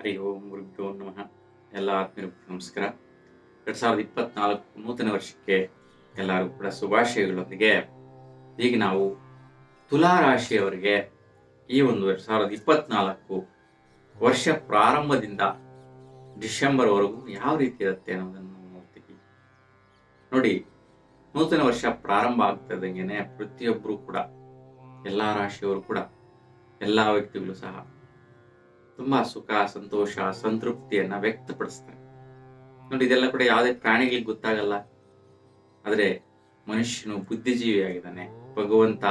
ಹರಿ ಓಂ ಗುರುಭ್ಯೋ ನಮಃ. ಎಲ್ಲ ಆತ್ಮೀಯ ನಮಸ್ಕಾರ. ಎರಡ್ ಸಾವಿರದ ಇಪ್ಪತ್ನಾಲ್ಕು ನೂತನ ವರ್ಷಕ್ಕೆ ಎಲ್ಲರಿಗೂ ಕೂಡ ಶುಭಾಶಯಗಳೊಂದಿಗೆ ಈಗ ನಾವು ತುಲಾ ರಾಶಿಯವರಿಗೆ ಈ ಒಂದು ಎರಡ್ ಸಾವಿರದ ಇಪ್ಪತ್ನಾಲ್ಕು ವರ್ಷ ಪ್ರಾರಂಭದಿಂದ ಡಿಸೆಂಬರ್ವರೆಗೂ ಯಾವ ರೀತಿ ಇರುತ್ತೆ ಅನ್ನೋದನ್ನು ನೋಡ್ತೀವಿ. ನೋಡಿ, ನೂತನ ವರ್ಷ ಪ್ರಾರಂಭ ಆಗ್ತದಂಗೆನೆ ಪ್ರತಿಯೊಬ್ಬರು ಕೂಡ, ಎಲ್ಲ ರಾಶಿಯವರು ಕೂಡ, ಎಲ್ಲ ವ್ಯಕ್ತಿಗಳು ಸಹ ತುಂಬಾ ಸುಖ, ಸಂತೋಷ, ಸಂತೃಪ್ತಿಯನ್ನ ವ್ಯಕ್ತಪಡಿಸ್ತಾರೆ. ನೋಡಿ, ಇದೆಲ್ಲ ಕೂಡ ಯಾವುದೇ ಪ್ರಾಣಿಗಳಿಗೆ ಗೊತ್ತಾಗಲ್ಲ. ಆದರೆ ಮನುಷ್ಯನು ಬುದ್ಧಿಜೀವಿಯಾಗಿದ್ದಾನೆ. ಭಗವಂತ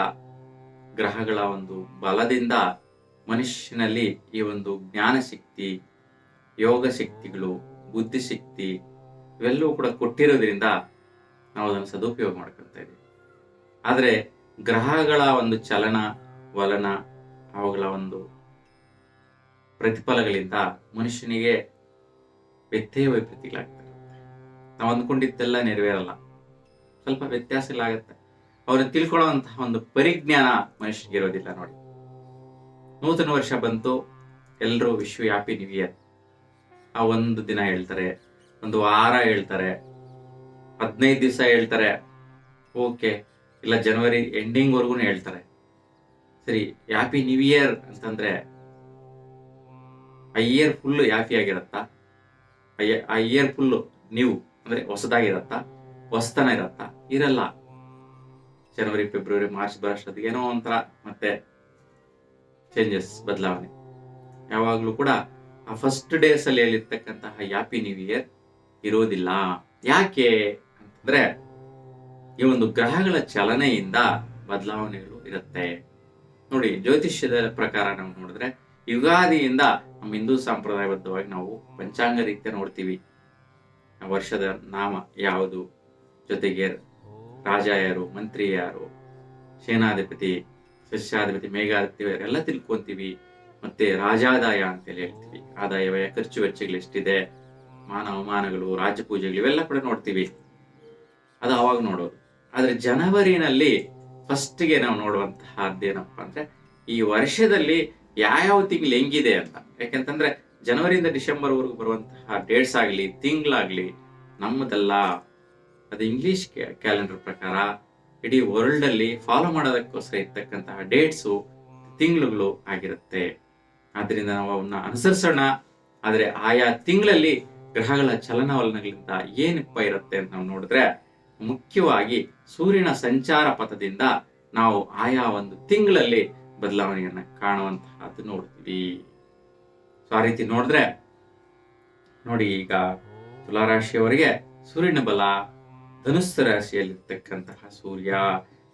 ಗ್ರಹಗಳ ಒಂದು ಬಲದಿಂದ ಮನುಷ್ಯನಲ್ಲಿ ಈ ಒಂದು ಜ್ಞಾನ ಶಕ್ತಿ, ಯೋಗ ಶಕ್ತಿಗಳು ಬುದ್ಧಿಶಕ್ತಿ ಇವೆಲ್ಲವೂ ಕೂಡ ಕೊಟ್ಟಿರೋದ್ರಿಂದ ನಾವು ಅದನ್ನು ಸದುಪಯೋಗ ಮಾಡ್ಕೊಳ್ತಾ ಇದ್ದೀವಿ. ಆದರೆ ಗ್ರಹಗಳ ಒಂದು ಚಲನ, ವಲನ, ಅವುಗಳ ಒಂದು ಪ್ರತಿಫಲಗಳಿಂದ ಮನುಷ್ಯನಿಗೆ ವ್ಯತ್ಯಯ ವೈಪರೀತಿಗಳಾಗ್ತದೆ ನಾವು ಅಂದ್ಕೊಂಡಿದ್ದೆಲ್ಲ ನೆರವೇರಲ್ಲ. ಸ್ವಲ್ಪ ವ್ಯತ್ಯಾಸ ಎಲ್ಲ ಆಗುತ್ತೆ. ಅವರು ತಿಳ್ಕೊಳ್ಳುವಂತಹ ಒಂದು ಪರಿಜ್ಞಾನ ಮನುಷ್ಯನಿಗೆ ಇರೋದಿಲ್ಲ ನೋಡಿ. ನೂತನ ವರ್ಷ ಬಂತು ಎಲ್ಲರೂ ವಿಶ್ವ ನಿವಿಯ ನ್ಯೂ ಇಯರ್ ಆ ಒಂದು ದಿನ ಹೇಳ್ತಾರೆ, ಒಂದು ವಾರ ಹೇಳ್ತಾರೆ, ಹದಿನೈದು ದಿವಸ ಹೇಳ್ತಾರೆ, ಓಕೆ, ಇಲ್ಲ ಜನವರಿ ಎಂಡಿಂಗ್ವರೆಗೂ ಹೇಳ್ತಾರೆ. ಸರಿ ಹ್ಯಾಪಿ ನ್ಯೂ ಇಯರ್ ಅಂತಂದ್ರೆ ಆ ಇಯರ್ ಫುಲ್ ಯಾಫಿಯಾಗಿರತ್ತಾ ಆಗಿರತ್ತಾ? ಆ ಇಯರ್ ಫುಲ್ ನೀವು, ಅಂದ್ರೆ ಹೊಸದಾಗಿರತ್ತಾ? ಹೊಸತನ ಇರತ್ತಾ? ಇರಲ್ಲ. ಜನವರಿ ಫೆಬ್ರವರಿ ಮಾರ್ಚ್ ಬರೋಷ್ಟೊತ್ತಿಗೆ ಏನೋ ಒಂಥರ ಮತ್ತೆ ಚೇಂಜಸ್ ಬದಲಾವಣೆ. ಯಾವಾಗಲೂ ಕೂಡ ಆ ಫಸ್ಟ್ ಡೇಸಲ್ಲಿ ಅಲ್ಲಿ ಹೇಳಿರ್ತಕ್ಕಂತಹ ಹ್ಯಾಪಿ ನ್ಯೂ ಇಯರ್ ಇರೋದಿಲ್ಲ. ಯಾಕೆ ಅಂತಂದ್ರೆ ಈ ಒಂದು ಗ್ರಹಗಳ ಚಲನೆಯಿಂದ ಬದಲಾವಣೆಗಳು ಇರುತ್ತೆ. ನೋಡಿ, ಜ್ಯೋತಿಷ್ಯದ ಪ್ರಕಾರ ನಾವು ನೋಡಿದ್ರೆ ಯುಗಾದಿಯಿಂದ ನಮ್ಮ ಹಿಂದೂ ಸಂಪ್ರದಾಯಬದ್ಧವಾಗಿ ನಾವು ಪಂಚಾಂಗ ರೀತಿಯ ನೋಡ್ತೀವಿ. ವರ್ಷದ ನಾಮ ಯಾವುದು? ಜೊತೆಗೆ ರಾಜ ಯಾರು? ಮಂತ್ರಿ ಯಾರು? ಸೇನಾಧಿಪತಿ, ಸಸ್ಯಾಧಿಪತಿ, ಮೇಘಾಧಿಪತಿ ಎಲ್ಲ ತಿಳ್ಕೊಂತೀವಿ. ಮತ್ತೆ ರಾಜಾದಾಯ ಅಂತೇಳಿ ಹೇಳ್ತೀವಿ. ಆದಾಯ ಖರ್ಚು ವೆಚ್ಚಗಳು ಎಷ್ಟಿದೆ? ಮಾನ ಅವಮಾನಗಳು, ರಾಜ್ಯ ಪೂಜೆಗಳು ಇವೆಲ್ಲ ಕೂಡ ನೋಡ್ತೀವಿ. ಅದು ಅವಾಗ ನೋಡೋದು. ಆದ್ರೆ ಜನವರಿನಲ್ಲಿ ಫಸ್ಟ್ಗೆ ನಾವು ನೋಡುವಂತಹ ಅದೇನಪ್ಪ ಅಂದ್ರೆ ಈ ವರ್ಷದಲ್ಲಿ ಯಾವ್ಯಾವ ತಿಂಗಳು ಹೆಂಗಿದೆ ಅಂತ. ಯಾಕೆಂತಂದ್ರೆ ಜನವರಿಯಿಂದ ಡಿಸೆಂಬರ್ ವರೆಗೂ ಬರುವಂತಹ ಡೇಟ್ಸ್ ಆಗಲಿ, ತಿಂಗಳಾಗಲಿ ನಮ್ಮದಲ್ಲ ಅದು ಇಂಗ್ಲಿಷ್ ಕ್ಯಾಲೆಂಡರ್ ಪ್ರಕಾರ ಇಡೀ ವರ್ಲ್ಡ್ ಅಲ್ಲಿ ಫಾಲೋ ಮಾಡೋದಕ್ಕೋಸ್ಕರ ಇರ್ತಕ್ಕಂತಹ ಡೇಟ್ಸು ತಿಂಗಳುಗಳು ಆಗಿರುತ್ತೆ. ಆದ್ದರಿಂದ ನಾವು ಅವನ್ನ ಅನುಸರಿಸೋಣ. ಆದರೆ ಆಯಾ ತಿಂಗಳಲ್ಲಿ ಗ್ರಹಗಳ ಚಲನವಲನಗಳಿಂದ ಏನಪ್ಪ ಇರುತ್ತೆ ಅಂತ ನಾವು ನೋಡಿದ್ರೆ ಮುಖ್ಯವಾಗಿ ಸೂರ್ಯನ ಸಂಚಾರ ಪಥದಿಂದ ನಾವು ಆಯಾ ಒಂದು ತಿಂಗಳಲ್ಲಿ ಬದಲಾವಣೆಯನ್ನ ಕಾಣುವಂತಹದ್ದು ನೋಡ್ತೀವಿ. ಸೊ ಆ ರೀತಿ ನೋಡಿದ್ರೆ ನೋಡಿ ಈಗ ತುಲಾರಾಶಿಯವರಿಗೆ ಸೂರ್ಯನ ಬಲ ಧನುಸ್ಸು ರಾಶಿಯಲ್ಲಿರ್ತಕ್ಕಂತಹ ಸೂರ್ಯ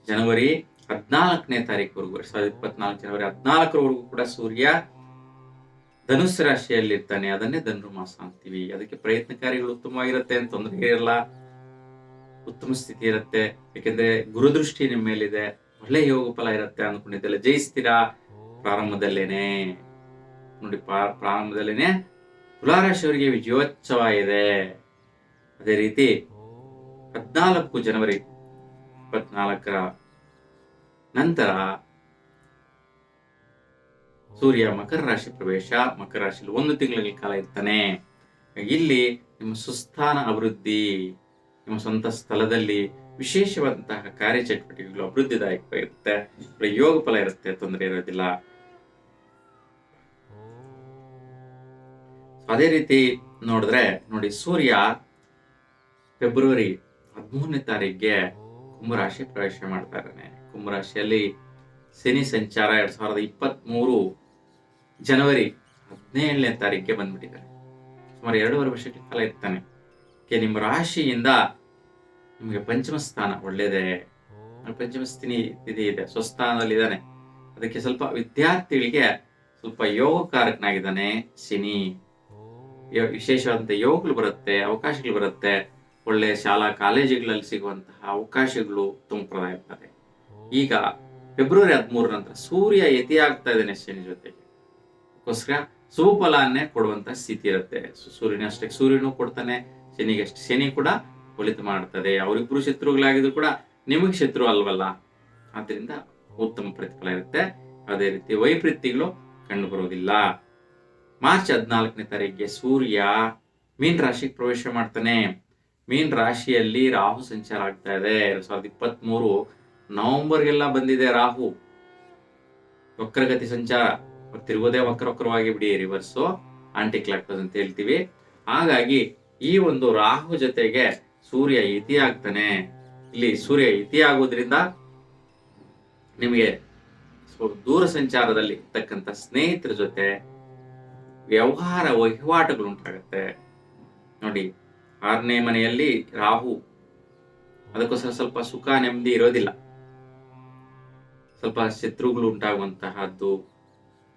ಜನವರಿ ಹದಿನಾಲ್ಕನೇ ತಾರೀಕುವರೆಗೂ, ಎರಡ್ ಸಾವಿರದ ಇಪ್ಪತ್ನಾಲ್ಕು ಜನವರಿ ಹದಿನಾಲ್ಕರವರೆಗೂ ಕೂಡ ಸೂರ್ಯ ಧನುಸ್ಸು ರಾಶಿಯಲ್ಲಿರ್ತಾನೆ. ಅದನ್ನೇ ಧನುರ್ಮಾಸ ಅಂತೀವಿ. ಅದಕ್ಕೆ ಪ್ರಯತ್ನಕಾರಿಗಳು ಉತ್ತಮವಾಗಿರುತ್ತೆ ಅಂತ ತೊಂದರೆ ಇರಲ್ಲ. ಉತ್ತಮ ಸ್ಥಿತಿ ಇರುತ್ತೆ. ಯಾಕೆಂದ್ರೆ ಗುರುದೃಷ್ಟಿ ನಿಮ್ಮ ಮೇಲಿದೆ. ಒಳ್ಳೆ ಯೋಗ ಫಲ ಇರುತ್ತೆ ಅಂದ್ಕೊಂಡಿದ್ದೆಲ್ಲ ಜಯಿಸ್ತೀರಾ ಪ್ರಾರಂಭದಲ್ಲೇನೆ. ನೋಡಿ ಪ್ರಾರಂಭದಲ್ಲೇನೆ ತುಲಾರಾಶಿಯವರಿಗೆ ವಿಜಯೋತ್ಸವ ಇದೆ. ಅದೇ ರೀತಿ ಹದಿನಾಲ್ಕು ಜನವರಿ ಇಪ್ಪತ್ನಾಲ್ಕರ ನಂತರ ಸೂರ್ಯ ಮಕರ ರಾಶಿ ಪ್ರವೇಶ. ಮಕರ ರಾಶಿಯಲ್ಲಿ ಒಂದು ತಿಂಗಳ ಕಾಲ ಇರ್ತಾನೆ. ಇಲ್ಲಿ ನಿಮ್ಮ ಸುಸ್ಥಾನ ಅಭಿವೃದ್ಧಿ ನಿಮ್ಮ ಸ್ವಂತ ಸ್ಥಳದಲ್ಲಿ ವಿಶೇಷವಾದಂತಹ ಕಾರ್ಯಚಟುವಟಿಕೆಗಳು ಅಭಿವೃದ್ಧಿದಾಯಕ ಇರುತ್ತೆ ಪ್ರಯೋಗ ಫಲ ಇರುತ್ತೆ, ತೊಂದರೆ ಇರೋದಿಲ್ಲ. ಅದೇ ರೀತಿ ನೋಡಿದ್ರೆ, ನೋಡಿ ಸೂರ್ಯ ಫೆಬ್ರವರಿ ಹದಿಮೂರನೇ ತಾರೀಕಿಗೆ ಕುಂಭರಾಶಿ ಪ್ರವೇಶ ಮಾಡ್ತಾ ಇದ್ದಾನೆ. ಕುಂಭರಾಶಿಯಲ್ಲಿ ಶನಿ ಸಂಚಾರ ಎರಡ್ ಸಾವಿರದ ಇಪ್ಪತ್ತ್ ಮೂರು ಜನವರಿ ಹದಿನೇಳನೇ ತಾರೀಕಿಗೆ ಬಂದ್ಬಿಟ್ಟಿದ್ದಾರೆ ಸುಮಾರು ಎರಡೂವರೆ ವರ್ಷಕ್ಕೆ ಕಾಲ ಇರ್ತಾನೆ. ನಿಮ್ಮ ರಾಶಿಯಿಂದ ನಿಮಗೆ ಪಂಚಮ ಸ್ಥಾನ ಒಳ್ಳೇದೇ. ಪಂಚಮ ಸ್ಥಿನಿ ತಿಥಿ ಇದೆ. ಸ್ವಸ್ಥಾನದಲ್ಲಿದ್ದಾನೆ ಅದಕ್ಕೆ ಸ್ವಲ್ಪ ವಿದ್ಯಾರ್ಥಿಗಳಿಗೆ ಸ್ವಲ್ಪ ಯೋಗಕಾರಕನಾಗಿದ್ದಾನೆ ಶನಿ. ವಿಶೇಷವಾದಂಥ ಯೋಗಗಳು ಬರುತ್ತೆ, ಅವಕಾಶಗಳು ಬರುತ್ತೆ. ಒಳ್ಳೆ ಶಾಲಾ ಕಾಲೇಜುಗಳಲ್ಲಿ ಸಿಗುವಂತಹ ಅವಕಾಶಗಳು ತುಂಬಪ್ರದ ಇರ್ತದೆ ಈಗ ಫೆಬ್ರವರಿ ಹದಿಮೂರ ನಂತರ ಸೂರ್ಯ ಯತಿ ಆಗ್ತಾ ಇದ್ದಾನೆ ಶನಿ ಜೊತೆಗೆ. ಅದಕ್ಕೋಸ್ಕರ ಸುಫಲಾನ್ನೇ ಕೊಡುವಂತ ಸ್ಥಿತಿ ಇರುತ್ತೆ. ಸೂರ್ಯನ ಅಷ್ಟೇ ಸೂರ್ಯನು ಕೊಡ್ತಾನೆ, ಶನಿಗೆ ಅಷ್ಟೇ. ಶನಿ ಕೂಡ ಒಳಿತು ಮಾಡ್ತದೆ ಅವರಿಬ್ರು ಶತ್ರುಗಳಾಗಿದ್ರು ಕೂಡ ನಿಮಗೆ ಶತ್ರು ಅಲ್ವಲ್ಲ? ಆದ್ರಿಂದ ಉತ್ತಮ ಪ್ರತಿಫಲ ಇರುತ್ತೆ. ಅದೇ ರೀತಿ ವೈಪರೀತ್ಯಗಳು ಕಂಡು ಬರುವುದಿಲ್ಲ. ಮಾರ್ಚ್ ಹದಿನಾಲ್ಕನೇ ತಾರೀಕಿಗೆ ಸೂರ್ಯ ಮೀನ್ ರಾಶಿಗೆ ಪ್ರವೇಶ ಮಾಡ್ತಾನೆ. ಮೀನ್ ರಾಶಿಯಲ್ಲಿ ರಾಹು ಸಂಚಾರ ಆಗ್ತಾ ಇದೆ. ಎರಡ್ ಸಾವಿರದ ಇಪ್ಪತ್ತ್ ಮೂರು ನವೆಂಬರ್ಗೆಲ್ಲ ಬಂದಿದೆ ರಾಹು. ವಕ್ರಗತಿ ಸಂಚಾರ. ತಿರುಗೋದೇ ವಕ್ರ ವಕ್ರವಾಗಿ ಬಿಡಿ ರಿವರ್ಸು ಆಂಟಿ ಕ್ಲಾಕ್ ಅಂತ ಹೇಳ್ತೀವಿ. ಹಾಗಾಗಿ ಈ ಒಂದು ರಾಹು ಜೊತೆಗೆ ಸೂರ್ಯ ಇತಿ ಆಗ್ತಾನೆ. ಇಲ್ಲಿ ಸೂರ್ಯ ಇತಿ ಆಗೋದ್ರಿಂದ ನಿಮಗೆ ದೂರ ಸಂಚಾರದಲ್ಲಿ ಇರ್ತಕ್ಕಂಥ ಸ್ನೇಹಿತರ ಜೊತೆ ವ್ಯವಹಾರ ವಹಿವಾಟುಗಳು ಉಂಟಾಗತ್ತೆ. ನೋಡಿ, ಆರನೇ ಮನೆಯಲ್ಲಿ ರಾಹು. ಅದಕ್ಕೋಸ್ಕರ ಸ್ವಲ್ಪ ಸುಖ, ನೆಮ್ಮದಿ ಇರೋದಿಲ್ಲ. ಸ್ವಲ್ಪ ಶತ್ರುಗಳು ಉಂಟಾಗುವಂತಹದ್ದು,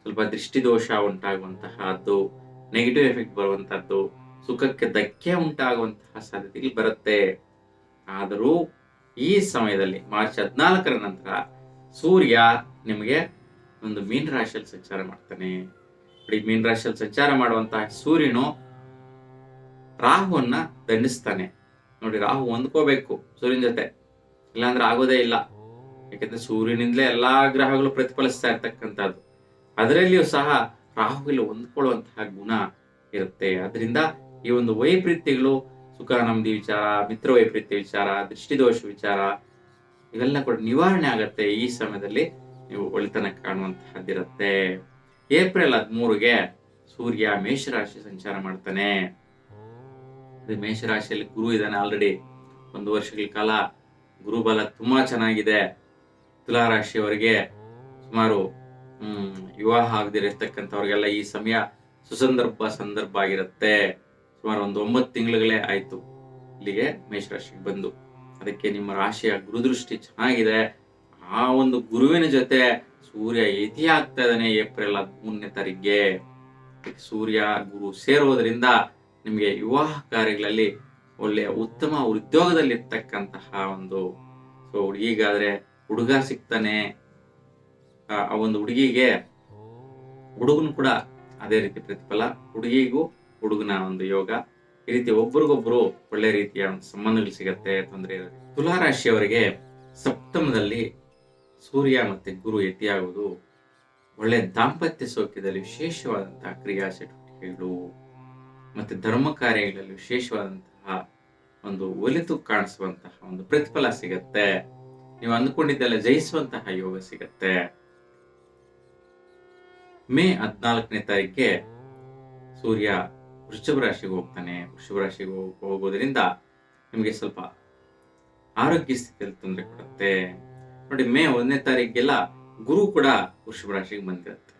ಸ್ವಲ್ಪ ದೃಷ್ಟಿದೋಷ ಉಂಟಾಗುವಂತಹದ್ದು ನೆಗೆಟಿವ್ ಎಫೆಕ್ಟ್ ಬರುವಂತಹದ್ದು. ಸುಖಕ್ಕೆ ಧಕ್ಕೆ ಉಂಟಾಗುವಂತಹ ಸಾಧ್ಯತೆಗಳು ಬರುತ್ತೆ. ಆದರೂ ಈ ಸಮಯದಲ್ಲಿ ಮಾರ್ಚ್ ಹದಿನಾಲ್ಕರ ನಂತರ ಸೂರ್ಯ ನಿಮಗೆ ಒಂದು ಮೀನ್ ರಾಶಿಯಲ್ಲಿ ಸಂಚಾರ ಮಾಡ್ತಾನೆ. ನೋಡಿ, ಮೀನ್ ರಾಶಿಯಲ್ಲಿ ಸಂಚಾರ ಮಾಡುವಂತಹ ಸೂರ್ಯನು ರಾಹುವನ್ನ ದಂಡಿಸ್ತಾನೆ. ನೋಡಿ, ರಾಹು ಹೊಂದ್ಕೋಬೇಕು ಸೂರ್ಯನ ಜೊತೆ. ಇಲ್ಲಾಂದ್ರೆ ಆಗೋದೇ ಇಲ್ಲ. ಯಾಕಂದ್ರೆ ಸೂರ್ಯನಿಂದಲೇ ಎಲ್ಲಾ ಗ್ರಹಗಳು ಪ್ರತಿಫಲಿಸ್ತಾ ಇರ್ತಕ್ಕಂಥದ್ದು. ಅದರಲ್ಲಿಯೂ ಸಹ ರಾಹುವಿಗೆ ಹೊಂದ್ಕೊಳ್ಳುವಂತಹ ಗುಣ ಇರುತ್ತೆ. ಅದರಿಂದ ಈ ಒಂದು ವೈಪರೀತ್ಯಗಳು ಸುಖ ನಮ್ದಿ ವಿಚಾರ, ಮಿತ್ರ ವೈಪರೀತ್ಯ ವಿಚಾರ, ದೃಷ್ಟಿದೋಷ ವಿಚಾರ, ಇವೆಲ್ಲ ಕೂಡ ನಿವಾರಣೆ ಆಗತ್ತೆ ಈ ಸಮಯದಲ್ಲಿ ನೀವು ಒಳಿತನ ಕಾಣುವಂತಹದ್ದಿರುತ್ತೆ. ಏಪ್ರಿಲ್ ಹದಿಮೂರಿಗೆ ಸೂರ್ಯ ಮೇಷರಾಶಿ ಸಂಚಾರ ಮಾಡ್ತಾನೆ. ಮೇಷರಾಶಿಯಲ್ಲಿ ಗುರು ಇದ್ದಾನೆ ಆಲ್ರೆಡಿ ಒಂದು ವರ್ಷಗಳ ಕಾಲ ಗುರುಬಲ ತುಂಬಾ ಚೆನ್ನಾಗಿದೆ. ತುಲಾ ರಾಶಿಯವರಿಗೆ ಸುಮಾರು, ಹ್ಮ್, ವಿವಾಹ ಆಗದಿರತಕ್ಕಂಥವ್ರಿಗೆಲ್ಲ ಈ ಸಮಯ ಸುಸಂದರ್ಭ, ಸಂದರ್ಭ ಆಗಿರುತ್ತೆ. ಸುಮಾರು ಒಂದು ಒಂಬತ್ತು ತಿಂಗಳುಗಳೇ ಆಯ್ತು. ಇಲ್ಲಿಗೆ ಮೇಷರಾಶಿಗೆ ಬಂದು. ಅದಕ್ಕೆ ನಿಮ್ಮ ರಾಶಿಯ ಗುರುದೃಷ್ಟಿ ಚೆನ್ನಾಗಿದೆ. ಆ ಒಂದು ಗುರುವಿನ ಜೊತೆ ಸೂರ್ಯ ಯತಿ ಆಗ್ತಾ ಇದ್ದಾನೆ ಏಪ್ರಿಲ್ ಹದಿಮೂರನೇ ತಾರೀಕಿಗೆ ಸೂರ್ಯ, ಗುರು ಸೇರೋದ್ರಿಂದ ನಿಮಗೆ ವಿವಾಹ ಕಾರ್ಯಗಳಲ್ಲಿ ಒಳ್ಳೆಯ ಉತ್ತಮ ಉದ್ಯೋಗದಲ್ಲಿರ್ತಕ್ಕಂತಹ ಒಂದು, ಸೊ ಹುಡುಗಿಗಾದ್ರೆ ಹುಡುಗ ಸಿಗ್ತಾನೆ. ಆ ಆ ಒಂದು ಹುಡುಗಿಗೆ ಹುಡುಗನು ಕೂಡ ಅದೇ ರೀತಿ ಪ್ರತಿಫಲ. ಹುಡುಗಿಗೂ ಹುಡುಗನ ಒಂದು ಯೋಗ. ಈ ರೀತಿ ಒಬ್ರಿಗೊಬ್ರು ಒಳ್ಳೆ ರೀತಿಯ ಒಂದು ಸಂಬಂಧಗಳು ಸಿಗತ್ತೆ, ತೊಂದರೆ ತುಲಾ ರಾಶಿಯವರಿಗೆ ಸಪ್ತಮದಲ್ಲಿ ಸೂರ್ಯ ಮತ್ತೆ ಗುರು ಎತಿಯಾಗುವುದು ಒಳ್ಳೆ ದಾಂಪತ್ಯ ಸೌಖ್ಯದಲ್ಲಿ ವಿಶೇಷವಾದಂತಹ ಕ್ರಿಯಾ ಚಟುವಟಿಕೆಗಳು ಮತ್ತೆ ಧರ್ಮ ಕಾರ್ಯಗಳಲ್ಲಿ ವಿಶೇಷವಾದಂತಹ ಒಂದು ಒಲಿತು ಕಾಣಿಸುವಂತಹ ಒಂದು ಪ್ರತಿಫಲ ಸಿಗತ್ತೆ. ನೀವು ಅಂದ್ಕೊಂಡಿದ್ದೆಲ್ಲ ಜಯಿಸುವಂತಹ ಯೋಗ ಸಿಗತ್ತೆ. ಮೇ ಹದಿನಾಲ್ಕನೇ ತಾರೀಕೆ ಸೂರ್ಯ ವೃಷಭ ರಾಶಿಗೆ ಹೋಗ್ತಾನೆ. ವೃಷಭ ರಾಶಿಗೆ ಹೋಗ್- ಹೋಗೋದ್ರಿಂದ ನಿಮಗೆ ಸ್ವಲ್ಪ ಆರೋಗ್ಯ ಸ್ಥಿತಿಯಲ್ಲಿ ತೊಂದರೆ ಕೊಡುತ್ತೆ. ನೋಡಿ, ಮೇ ಒಂದನೇ ತಾರೀಕಿಗೆಲ್ಲ ಗುರು ಕೂಡ ವೃಷಭ ರಾಶಿಗೆ ಬಂದಿರುತ್ತೆ.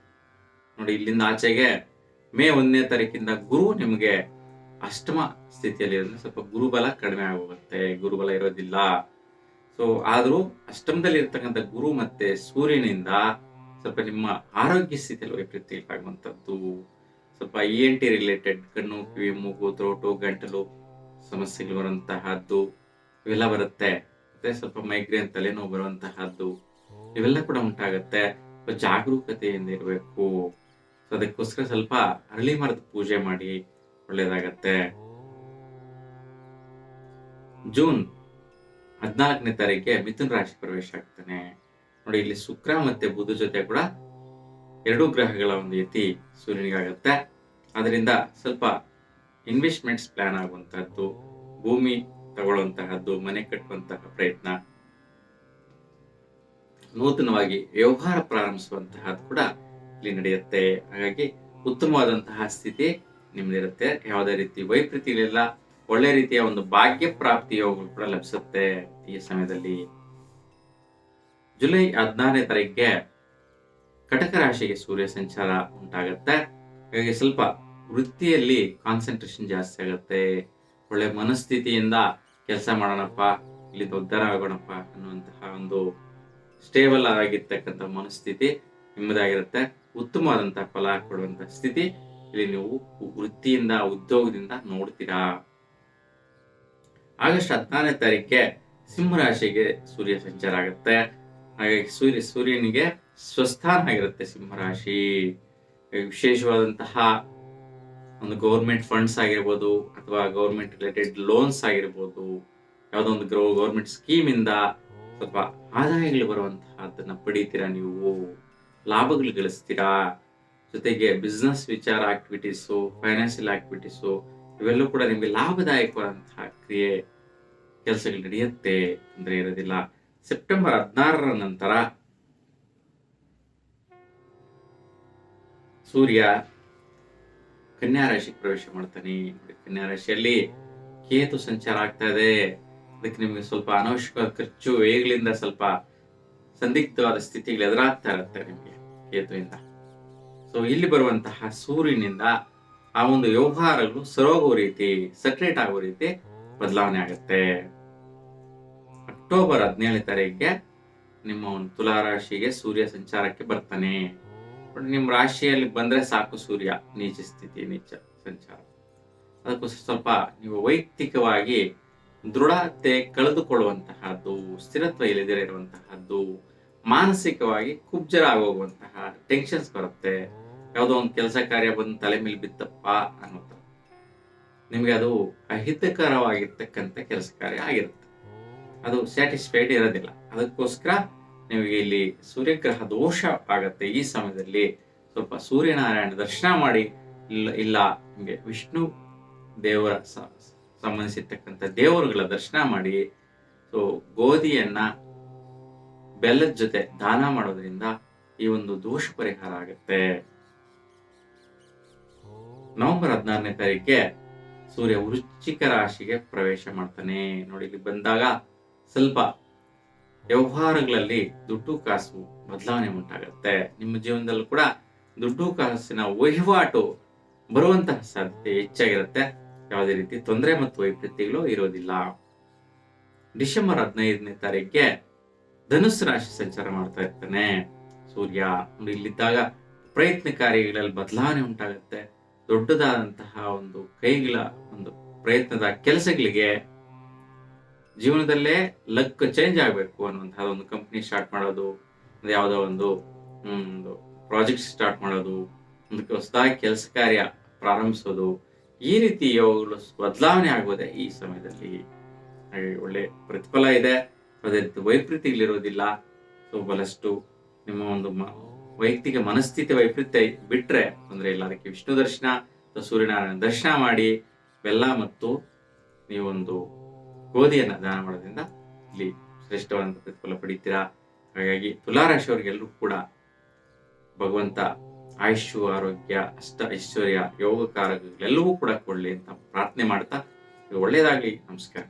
ನೋಡಿ, ಇಲ್ಲಿಂದ ಆಚೆಗೆ ಮೇ ಒಂದನೇ ತಾರೀಕಿಂದ ಗುರು ನಿಮಗೆ ಅಷ್ಟಮ ಸ್ಥಿತಿಯಲ್ಲಿ ಸ್ವಲ್ಪ ಗುರುಬಲ ಕಡಿಮೆ ಆಗೋಗುತ್ತೆ. ಗುರುಬಲ ಇರೋದಿಲ್ಲ. ಸೊ ಆದರೂ ಅಷ್ಟಮದಲ್ಲಿ ಇರ್ತಕ್ಕಂಥ ಗುರು ಮತ್ತೆ ಸೂರ್ಯನಿಂದ ಸ್ವಲ್ಪ ನಿಮ್ಮ ಆರೋಗ್ಯ ಸ್ಥಿತಿಯಲ್ಲಿ ವೈಪರೀತ್ಯ ಆಗುವಂಥದ್ದು ಸ್ವಲ್ಪ ಇ ಎನ್ ಟಿ ರಿಲೇಟೆಡ್ ಕಣ್ಣು, ಕಿವಿ, ಮೂಗು ಥ್ರೋಟು ಗಂಟಲು ಸಮಸ್ಯೆಗಳು ಬರುವಂತಹದ್ದು, ಇವೆಲ್ಲ ಬರುತ್ತೆ. ಮತ್ತೆ ಸ್ವಲ್ಪ ಮೈಗ್ರೇನ್ ತಲೆನೋವು ಬರುವಂತಹದ್ದು, ಇವೆಲ್ಲ ಕೂಡ ಉಂಟಾಗತ್ತೆ. ಜಾಗರೂಕತೆಯಿಂದ ಇರಬೇಕು. ಅದಕ್ಕೋಸ್ಕರ ಸ್ವಲ್ಪ ಅರಳಿ ಮರದ ಪೂಜೆ ಮಾಡಿ, ಒಳ್ಳೇದಾಗತ್ತೆ. ಜೂನ್ ಹದಿನಾಲ್ಕನೇ ತಾರೀಕಿಗೆ ಮಿಥುನ್ ರಾಶಿ ಪ್ರವೇಶ ಆಗ್ತಾನೆ. ನೋಡಿ, ಇಲ್ಲಿ ಶುಕ್ರ ಮತ್ತೆ ಬುಧ ಜೊತೆ ಕೂಡ ಎರಡೂ ಗ್ರಹಗಳ ಒಂದು ಯತಿ ಸೂರ್ಯನಿಗಾಗತ್ತೆ. ಅದರಿಂದ ಸ್ವಲ್ಪ ಇನ್ವೆಸ್ಟ್ಮೆಂಟ್ಸ್ ಪ್ಲಾನ್ ಆಗುವಂತಹದ್ದು, ಭೂಮಿ ತಗೊಳ್ಳುವಂತಹದ್ದು, ಮನೆ ಕಟ್ಟುವಂತಹ ಪ್ರಯತ್ನ, ನೂತನವಾಗಿ ವ್ಯವಹಾರ ಪ್ರಾರಂಭಿಸುವಂತಹದ್ದು ಕೂಡ ಇಲ್ಲಿ ನಡೆಯುತ್ತೆ. ಹಾಗಾಗಿ ಉತ್ತಮವಾದಂತಹ ಸ್ಥಿತಿ ನಿಮ್ದಿರುತ್ತೆ ಯಾವುದೇ ರೀತಿ ವೈಪರೀತಿಗಳಿಲ್ಲ ಒಳ್ಳೆ ರೀತಿಯ ಒಂದು ಭಾಗ್ಯ ಪ್ರಾಪ್ತಿ ಯೋಗಗಳು ಕೂಡ ಲಭಿಸುತ್ತೆ ಈ ಸಮಯದಲ್ಲಿ. ಜುಲೈ ಹದಿನಾರನೇ ತಾರೀಕಿಗೆ ಕಟಕ ರಾಶಿಗೆ ಸೂರ್ಯ ಸಂಚಾರ ಉಂಟಾಗತ್ತೆ. ಹಾಗಾಗಿ ಸ್ವಲ್ಪ ವೃತ್ತಿಯಲ್ಲಿ ಕಾನ್ಸಂಟ್ರೇಷನ್ ಜಾಸ್ತಿ ಆಗುತ್ತೆ. ಒಳ್ಳೆ ಮನಸ್ಥಿತಿಯಿಂದ ಕೆಲಸ ಮಾಡೋಣಪ್ಪ, ಇಲ್ಲಿ ಉದ್ಧಾರ ಆಗೋಣಪ್ಪ ಅನ್ನುವಂತಹ ಒಂದು ಸ್ಟೇಬಲ್ ಆಗಿರ್ತಕ್ಕಂಥ ಮನಸ್ಥಿತಿ ನಿಮ್ಮದಾಗಿರುತ್ತೆ ಉತ್ತಮವಾದಂತಹ ಫಲ ಕೊಡುವಂತಹ ಸ್ಥಿತಿ ಇಲ್ಲಿ ನೀವು ವೃತ್ತಿಯಿಂದ, ಉದ್ಯೋಗದಿಂದ ನೋಡ್ತೀರಾ. ಆಗಸ್ಟ್ ಹದಿನಾರನೇ ತಾರೀಕಿಗೆ ಸಿಂಹರಾಶಿಗೆ ಸೂರ್ಯ ಸಂಚಾರ ಆಗುತ್ತೆ. ಹಾಗಾಗಿ ಸೂರ್ಯ ಸೂರ್ಯನಿಗೆ ಸ್ವಸ್ಥಾನ ಆಗಿರುತ್ತೆ ಸಿಂಹರಾಶಿ ವಿಶೇಷವಾದಂತಹ ಒಂದು ಗೌರ್ಮೆಂಟ್ ಫಂಡ್ಸ್ ಆಗಿರ್ಬೋದು ಅಥವಾ ಗೌರ್ಮೆಂಟ್ ರಿಲೇಟೆಡ್ ಲೋನ್ಸ್ ಆಗಿರ್ಬೋದು, ಯಾವುದೋ ಒಂದು ಗ್ರೋ ಗೌರ್ಮೆಂಟ್ ಸ್ಕೀಮ್ ಇಂದ ಸ್ವಲ್ಪ ಆದಾಯಗಳು ಬರುವಂತಹದ್ದನ್ನ ಪಡೀತೀರಾ ನೀವು? ಲಾಭಗಳು ಗಳಿಸ್ತೀರಾ? ಜೊತೆಗೆ ಬಿಸ್ನೆಸ್ ವಿಚಾರ ಆಕ್ಟಿವಿಟೀಸು ಫೈನಾನ್ಷಿಯಲ್ ಆಕ್ಟಿವಿಟೀಸು ಇವೆಲ್ಲೂ ಕೂಡ ನಿಮಗೆ ಲಾಭದಾಯಕವಾದಂತಹ ಕ್ರಿಯೆ, ಕೆಲಸಗಳು ನಡೆಯುತ್ತೆ, ತೊಂದರೆ ಇರೋದಿಲ್ಲ. ಸೆಪ್ಟೆಂಬರ್ ಹದಿನಾರರ ನಂತರ ಸೂರ್ಯ ಕನ್ಯಾ ರಾಶಿಗೆ ಪ್ರವೇಶ ಮಾಡ್ತಾನೆ. ಕನ್ಯಾ ರಾಶಿಯಲ್ಲಿ ಕೇತು ಸಂಚಾರ ಆಗ್ತಾ ಇದೆ. ಅದಕ್ಕೆ ನಿಮಗೆ ಸ್ವಲ್ಪ ಅನವಶ್ಯಕ ಖರ್ಚು ವೇಗಲಿಂದ ಸ್ವಲ್ಪ ಸಂದಿಗ್ಧವಾದ ಸ್ಥಿತಿಗಳು ಎದುರಾಗ್ತಾ ಇರುತ್ತೆ ನಿಮಗೆ ಕೇತುವಿಂದ. ಸೊ ಇಲ್ಲಿ ಬರುವಂತಹ ಸೂರ್ಯನಿಂದ ಆ ಒಂದು ವ್ಯವಹಾರಗಳು ಸರೋಗೋ ರೀತಿ ಸೆಟ್ರೇಟ್ ಆಗೋ ರೀತಿ ಬದಲಾವಣೆ ಆಗುತ್ತೆ. ಅಕ್ಟೋಬರ್ ಹದಿನೇಳನೇ ತಾರೀಕಿಗೆ ನಿಮ್ಮ ಒಂದು ತುಲಾ ರಾಶಿಗೆ ಸೂರ್ಯ ಸಂಚಾರಕ್ಕೆ ಬರ್ತಾನೆ. ನಿಮ್ಮ ರಾಶಿಯಲ್ಲಿ ಬಂದ್ರೆ ಸಾಕು ಸೂರ್ಯ ನೀಚ ಸ್ಥಿತಿ ನೀಚ ಸಂಚಾರ. ಅದಕ್ಕೋಸ್ಕರ ಸ್ವಲ್ಪ ನೀವು ವೈಯಕ್ತಿಕವಾಗಿ ದೃಢತೆ ಕಳೆದುಕೊಳ್ಳುವಂತಹದ್ದು, ಸ್ಥಿರತ್ವ ಇಲ್ಲದಿರ ಇರುವಂತಹದ್ದು, ಮಾನಸಿಕವಾಗಿ ಕುಬ್ಜರ ಆಗೋಗುವಂತಹ ಟೆನ್ಷನ್ಸ್ ಬರುತ್ತೆ. ಯಾವುದೋ ಒಂದು ಕೆಲಸ ಕಾರ್ಯ ಬಂದು ತಲೆ ಮೇಲೆ ಬಿತ್ತಪ್ಪ ಅನ್ನೋ. ನಿಮಗೆ ಅದು ಅಹಿತಕರವಾಗಿರ್ತಕ್ಕಂಥ ಕೆಲಸ ಕಾರ್ಯ ಆಗಿರುತ್ತೆ. ಅದು ಸ್ಯಾಟಿಸ್ಫೈಡ್ ಇರೋದಿಲ್ಲ. ಅದಕ್ಕೋಸ್ಕರ ನಿಮಗೆ ಇಲ್ಲಿ ಸೂರ್ಯಗ್ರಹ ದೋಷ ಆಗತ್ತೆ ಈ ಸಮಯದಲ್ಲಿ. ಸ್ವಲ್ಪ ಸೂರ್ಯನಾರಾಯಣ ದರ್ಶನ ಮಾಡಿ. ಇಲ್ಲ ಇಲ್ಲ, ನಿಮಗೆ ವಿಷ್ಣು ದೇವರ ಸಂಬಂಧಿಸಿರ್ತಕ್ಕಂಥ ದೇವರುಗಳ ದರ್ಶನ ಮಾಡಿ. ಸೊ ಗೋಧಿಯನ್ನ ಬೆಲ್ಲದ ಜೊತೆ ದಾನ ಮಾಡೋದ್ರಿಂದ ಈ ಒಂದು ದೋಷ ಪರಿಹಾರ ಆಗುತ್ತೆ. ನವೆಂಬರ್ ಹದಿನಾರನೇ ತಾರೀಕಿಗೆ ಸೂರ್ಯ ವೃಶ್ಚಿಕ ರಾಶಿಗೆ ಪ್ರವೇಶ ಮಾಡ್ತಾನೆ. ನೋಡಿ, ಇಲ್ಲಿ ಬಂದಾಗ ಸ್ವಲ್ಪ ವ್ಯವಹಾರಗಳಲ್ಲಿ ದುಡ್ಡು ಕಾಸು ಬದಲಾವಣೆ ಉಂಟಾಗುತ್ತೆ. ನಿಮ್ಮ ಜೀವನದಲ್ಲೂ ಕೂಡ ದುಡ್ಡು ಕಾಸಿನ ವಹಿವಾಟು ಬರುವಂತಹ ಸಾಧ್ಯತೆ ಹೆಚ್ಚಾಗಿರುತ್ತೆ. ಯಾವುದೇ ರೀತಿ ತೊಂದರೆ ಮತ್ತು ವೈಪರೀತ್ಯಗಳು ಇರೋದಿಲ್ಲ. ಡಿಸೆಂಬರ್ ಹದಿನೈದನೇ ತಾರೀಕಿಗೆ ಧನುಸ್ ರಾಶಿ ಸಂಚಾರ ಮಾಡ್ತಾ ಇರ್ತಾನೆ. ಸೂರ್ಯ ಇಲ್ಲಿದ್ದಾಗ ಪ್ರಯತ್ನ ಕಾರ್ಯಗಳಲ್ಲಿ ಬದಲಾವಣೆ ಉಂಟಾಗುತ್ತೆ. ದೊಡ್ಡದಾದಂತಹ ಒಂದು ಕೈಗಳ ಒಂದು ಪ್ರಯತ್ನದ ಕೆಲಸಗಳಿಗೆ ಜೀವನದಲ್ಲೇ ಲಕ್ ಚೇಂಜ್ ಆಗಬೇಕು ಅನ್ನುವಂತಹ ಒಂದು ಕಂಪ್ನಿ ಸ್ಟಾರ್ಟ್ ಮಾಡೋದು ಯಾವುದೋ ಒಂದು ಒಂದು ಪ್ರಾಜೆಕ್ಟ್ ಸ್ಟಾರ್ಟ್ ಮಾಡೋದು ಒಂದು ಹೊಸದಾಗಿ ಕೆಲಸ ಕಾರ್ಯ ಪ್ರಾರಂಭಿಸೋದು, ಈ ರೀತಿ ಯಾವಾಗಲೂ ಬದಲಾವಣೆ ಆಗೋದೆ ಈ ಸಮಯದಲ್ಲಿ. ಒಳ್ಳೆ ಪ್ರತಿಫಲ ಇದೆ. ಅದೇ ರೀತಿ ವೈಪರೀತ್ಯಗಳಿರೋದಿಲ್ಲ ಸೊ ಬಹಳಷ್ಟು ನಿಮ್ಮ ಒಂದು ವೈಯಕ್ತಿಕ ಮನಸ್ಥಿತಿ ವೈಪರೀತ್ಯ ಬಿಟ್ರೆ ತೊಂದರೆ ಇಲ್ಲ. ಅದಕ್ಕೆ ವಿಷ್ಣು ದರ್ಶನ ಸೂರ್ಯನಾರಾಯಣ ದರ್ಶನ ಮಾಡಿ, ಬೆಲ್ಲ ಮತ್ತು ನೀವೊಂದು ಗೋಧಿಯನ್ನ ದಾನ ಮಾಡೋದ್ರಿಂದ ಇಲ್ಲಿ ಶ್ರೇಷ್ಠವಾದಂತ ಪ್ರತಿಫಲ ಪಡೀತೀರಾ? ಹಾಗಾಗಿ ತುಲಾರಾಶಿಯವರಿಗೆಲ್ಲರೂ ಕೂಡ ಭಗವಂತ ಆಯುಷು ಆರೋಗ್ಯ, ಅಷ್ಟ ಐಶ್ವರ್ಯ, ಯೋಗಕಾರಕಗಳೆಲ್ಲವೂ ಕೂಡ ಕೊಡ್ಲಿ ಅಂತ ಪ್ರಾರ್ಥನೆ ಮಾಡ್ತಾ ಒಳ್ಳೇದಾಗ್ಲಿ. ನಮಸ್ಕಾರ.